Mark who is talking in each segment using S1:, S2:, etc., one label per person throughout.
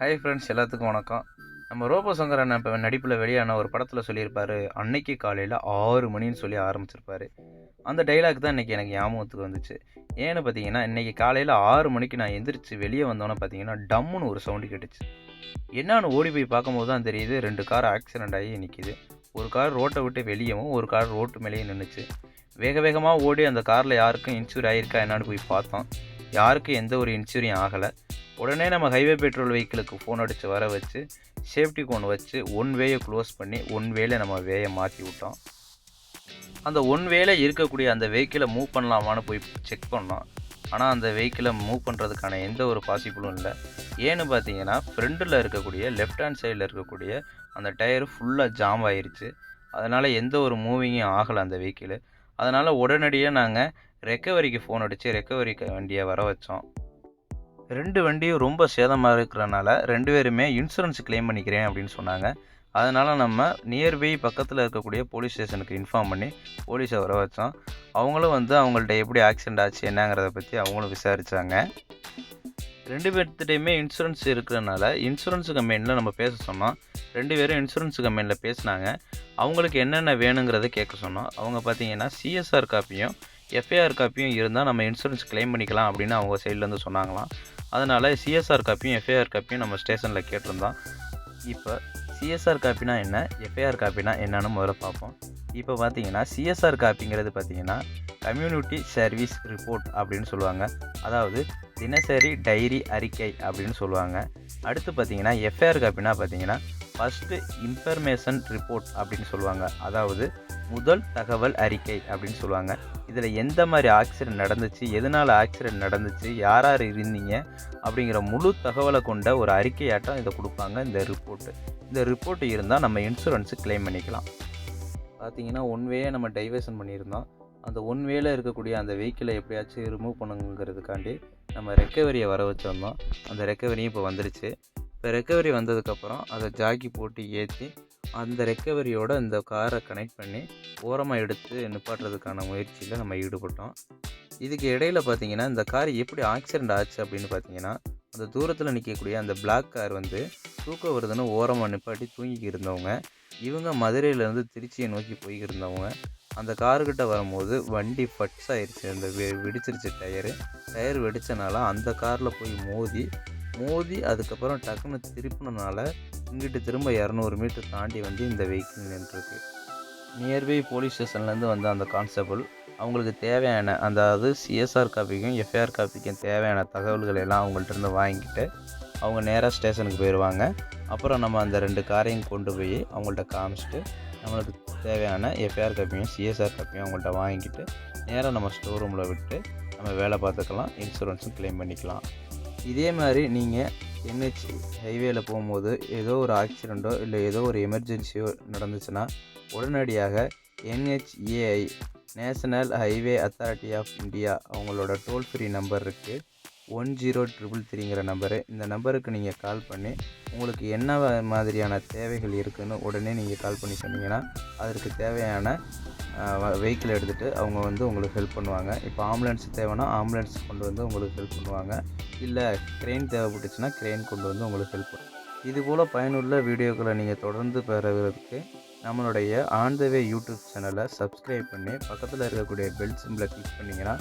S1: Hi friends எல்லாத்துக்கும் வணக்கம். நம்ம ரோபோ சங்கர் அண்ணன் இப்போ நடிப்பில் வெளியான ஒரு படத்தில் சொல்லியிருப்பார். அன்னைக்கு காலையில் ஆறு மணின்னு சொல்லி ஆரம்பிச்சிருப்பாரு. அந்த டைலாக் தான் இன்றைக்கி எனக்கு ஞாபகத்துக்கு வந்துச்சு. ஏன்னு பார்த்தீங்கன்னா இன்றைக்கி காலையில் ஆறு மணிக்கு நான் எந்திரிச்சு வெளியே வந்தோன்னே பார்த்தீங்கன்னா டம்முன்னு ஒரு சவுண்டு கேட்டுச்சு. என்னான்னு ஓடி போய் பார்க்கும்போது தான் தெரியுது ரெண்டு கார் ஆக்சிடெண்ட் ஆகி நிற்கிது ஒரு கார் ரோட்டை விட்டு வெளியவும் ஒரு கார் ரோட்டு மேலேயும் நின்றுச்சு வேக வேகமாக ஓடி அந்த காரில் யாருக்கும் இன்சூர் ஆகிருக்கா என்னான்னு போய் பார்த்தோம். யாருக்கும் எந்த ஒரு இன்சூரியும் ஆகலை. உடனே நம்ம ஹைவே பெட்ரோல் வெஹிக்கிளுக்கு ஃபோன் அடித்து வர வச்சு சேஃப்டி கோன் வச்சு ஒன் வேயை க்ளோஸ் பண்ணி ஒன் வேலை நம்ம வேயை மாற்றி விட்டோம். அந்த ஒன் வேல இருக்கக்கூடிய அந்த வெஹிக்கிளை மூவ் பண்ணலாமான்னு போய் செக் பண்ணோம். ஆனால் அந்த வெஹிக்கிளை மூவ் பண்ணுறதுக்கான எந்த ஒரு பாசிபிளும் இல்லை. ஏன்னு பார்த்தீங்கன்னா ஃப்ரண்டில் இருக்கக்கூடிய லெஃப்ட் ஹேண்ட் சைடில் இருக்கக்கூடிய அந்த டயர் ஃபுல்லாக ஜாம் ஆயிடுச்சு அதனால் எந்த ஒரு மூவிங்கும் ஆகலை அந்த வெஹிக்கிள் அதனால் உடனடியாக நாங்கள் ரெக்கவரிக்கு ஃபோன் அடித்து ரெக்கவரிக்கு வண்டியை வர வச்சோம். ரெண்டு வண்டியும் ரொம்ப சேதமாக இருக்கிறனால ரெண்டு பேருமே இன்சூரன்ஸ் க்ளைம் பண்ணிக்கிறேன் அப்படின்னு சொன்னாங்க. அதனால் நம்ம நியர்பை பக்கத்தில் இருக்கக்கூடிய போலீஸ் ஸ்டேஷனுக்கு இன்ஃபார்ம் பண்ணி போலீஸை வர வச்சோம் அவங்களும் வந்து அவங்கள்ட்ட எப்படி ஆக்சிடெண்ட் ஆச்சு என்னங்கிறத பற்றி அவங்களும் விசாரித்தாங்க ரெண்டு பேர்த்திட்டையுமே இன்சூரன்ஸ் இருக்கிறனால இன்சூரன்ஸ் கம்பெனியில் நம்ம பேச சொன்னோம். ரெண்டு பேரும் இன்சூரன்ஸ் கம்பெனியில் பேசினாங்க. அவங்களுக்கு என்னென்ன வேணுங்கிறத கேட்க சொன்னோம். அவங்க பார்த்தீங்கன்னா சிஎஸ்ஆர் காப்பியும் எஃப்ஐஆர் காப்பியும் இருந்தால் நம்ம இன்சூரன்ஸ் கிளைம் பண்ணிக்கலாம் அப்படின்னு அவங்க சைட்லேருந்து சொன்னாங்களாம். அதனால் சிஎஸ்ஆர் காப்பியும் எஃப்ஐஆர் காப்பியும் நம்ம ஸ்டேஷனில் கேட்டிருந்தோம். இப்போ சிஎஸ்ஆர் காப்பினா என்ன எஃப்ஐஆர் காப்பினா என்னன்னு முதல்ல பார்ப்போம். இப்போ பார்த்தீங்கன்னா சிஎஸ்ஆர் காப்பிங்கிறது பார்த்தீங்கன்னா கம்யூனிட்டி சர்வீஸ் ரிப்போர்ட் அப்படின்னு சொல்லுவாங்க. அதாவது தினசரி டைரி அறிக்கை அப்படின்னு சொல்லுவாங்க. அடுத்து பார்த்தீங்கன்னா எஃப்ஐஆர் காப்பினா பார்த்தீங்கன்னா ஃபஸ்ட்டு இன்ஃபர்மேஷன் ரிப்போர்ட் அப்படின்னு சொல்லுவாங்க. அதாவது முதல் தகவல் அறிக்கை அப்படின்னு சொல்லுவாங்க. இதில் எந்த மாதிரி ஆக்சிடென்ட் நடந்துச்சு எதனால் ஆக்சிடென்ட் நடந்துச்சு யார் யார் இருந்தீங்க அப்படிங்கிற முழு தகவலை கொண்ட ஒரு அறிக்கையாட்டம் இதை கொடுப்பாங்க இந்த ரிப்போர்ட்டு இந்த ரிப்போர்ட் இருந்தால் நம்ம இன்சூரன்ஸு கிளைம் பண்ணிக்கலாம். பார்த்தீங்கன்னா ஒன் வேயை நம்ம டைவர்ஷன் பண்ணியிருந்தோம். அந்த ஒன் வேல இருக்கக்கூடிய அந்த வெஹிக்கிளை எப்படியாச்சும் ரிமூவ் பண்ணுங்கிறதுக்காண்டி நம்ம ரெக்கவரியை வர வச்சுருந்தோம். அந்த ரெக்கவரியும் இப்போ வந்துருச்சு. இப்போ ரெக்கவரி வந்ததுக்கப்புறம் அதை ஜாக்கி போட்டு ஏற்றி அந்த ரெக்கவரியோட இந்த காரை கனெக்ட் பண்ணி ஓரமாக எடுத்து நிப்பாட்டுறதுக்கான முயற்சியில் நம்ம ஈடுபட்டோம். இதுக்கு இடையில பார்த்தீங்கன்னா இந்த கார் எப்படி ஆக்சிடெண்ட் ஆச்சு அப்படின்னு பார்த்தீங்கன்னா அந்த தூரத்தில் நிற்கக்கூடிய அந்த பிளாக் கார் வந்து தூக்கம் வருதுன்னு ஓரமாக நிப்பாட்டி தூங்கிக்கி இருந்தவங்க இவங்க மதுரையிலேருந்து திருச்சியை நோக்கி போய்க்கிருந்தவங்க அந்த காருக்கிட்ட வரும்போது வண்டி ஃபட்ஸ் ஆயிடுச்சு அந்த வெ வெடிச்சிருச்சு டயரு. டயர் வெடித்தனால அந்த காரில் போய் மோதி மோதி அதுக்கப்புறம் டக்குன்னு திருப்பினனால இங்கிட்டு திரும்ப இரநூறு மீட்டர் தாண்டி வந்து இந்த வெஹிக்கிள் நின்றுருக்கு. நியர்பை போலீஸ் ஸ்டேஷன்லேருந்து வந்த அந்த கான்ஸ்டபிள் அவங்களுக்கு தேவையான அதாவது சிஎஸ்ஆர் காப்பிக்கும் எஃப்ஐஆர் காப்பிக்கும் தேவையான தகவல்கள் எல்லாம் அவங்கள்ட்ட இருந்து வாங்கிட்டு அவங்க நேராக ஸ்டேஷனுக்கு போயிடுவாங்க அப்புறம் நம்ம அந்த ரெண்டு காரையும் கொண்டு போய் அவங்கள்ட்ட காமிச்சிட்டு நம்மளுக்கு தேவையான எஃப்ஐஆர் காப்பியும் சிஎஸ்ஆர் காப்பியும் அவங்கள்ட்ட வாங்கிட்டு நேராக நம்ம ஸ்டோர் ரூமில் விட்டு நம்ம வேலை பார்த்துக்கலாம் இன்சூரன்ஸும் கிளைம் பண்ணிக்கலாம். இதே மாதிரி நீங்கள் என்ஹெச் ஹைவேல போகும்போது ஏதோ ஒரு ஆக்சிடெண்ட்டோ இல்லை ஏதோ ஒரு எமர்ஜென்சியோ நடந்துச்சுன்னா உடனடியாக NHAI national highway authority of India அவங்களோட டோல் ஃப்ரீ நம்பர் இருக்குது ஒன் ஜீரோ ட்ரிபிள் த்ரீங்கிற நம்பரு. இந்த நம்பருக்கு நீங்கள் கால் பண்ணி உங்களுக்கு என்ன மாதிரியான தேவைகள் இருக்குதுன்னு உடனே நீங்கள் கால் பண்ணி சொன்னீங்கன்னா அதற்கு தேவையான வெஹிக்கிள் எடுத்துகிட்டு அவங்க வந்து உங்களுக்கு ஹெல்ப் பண்ணுவாங்க. இப்போ ஆம்புலன்ஸ் தேவைன்னா ஆம்புலன்ஸ் கொண்டு வந்து உங்களுக்கு ஹெல்ப் பண்ணுவாங்க. இல்லை க்ரெயின் தேவைப்பட்டுச்சுன்னா க்ரெயின் கொண்டு வந்து உங்களுக்கு ஹெல்ப் பண்ணும் இதுபோல் பயனுள்ள வீடியோக்களை நீங்கள் தொடர்ந்து பெறுவதற்கு நம்மளுடைய ஆன் த வே யூடியூப் சேனலை சப்ஸ்கிரைப் பண்ணி பக்கத்தில் இருக்கக்கூடிய பெல் சிம்பிளை கிளிக் பண்ணிங்கன்னா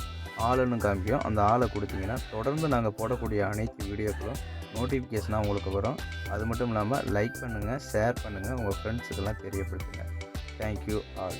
S1: ஆளுன்னு காமிக்கும். அந்த ஆளை கொடுத்தீங்கன்னா தொடர்ந்து நாங்கள் போடக்கூடிய அனைத்து வீடியோக்களும் நோட்டிஃபிகேஷனாக உங்களுக்கு வரும். அது மட்டும் இல்லாமல் லைக் பண்ணுங்கள் ஷேர் பண்ணுங்கள் உங்கள் ஃப்ரெண்ட்ஸுக்கெல்லாம் தெரியப்படுத்துங்க. Thank you all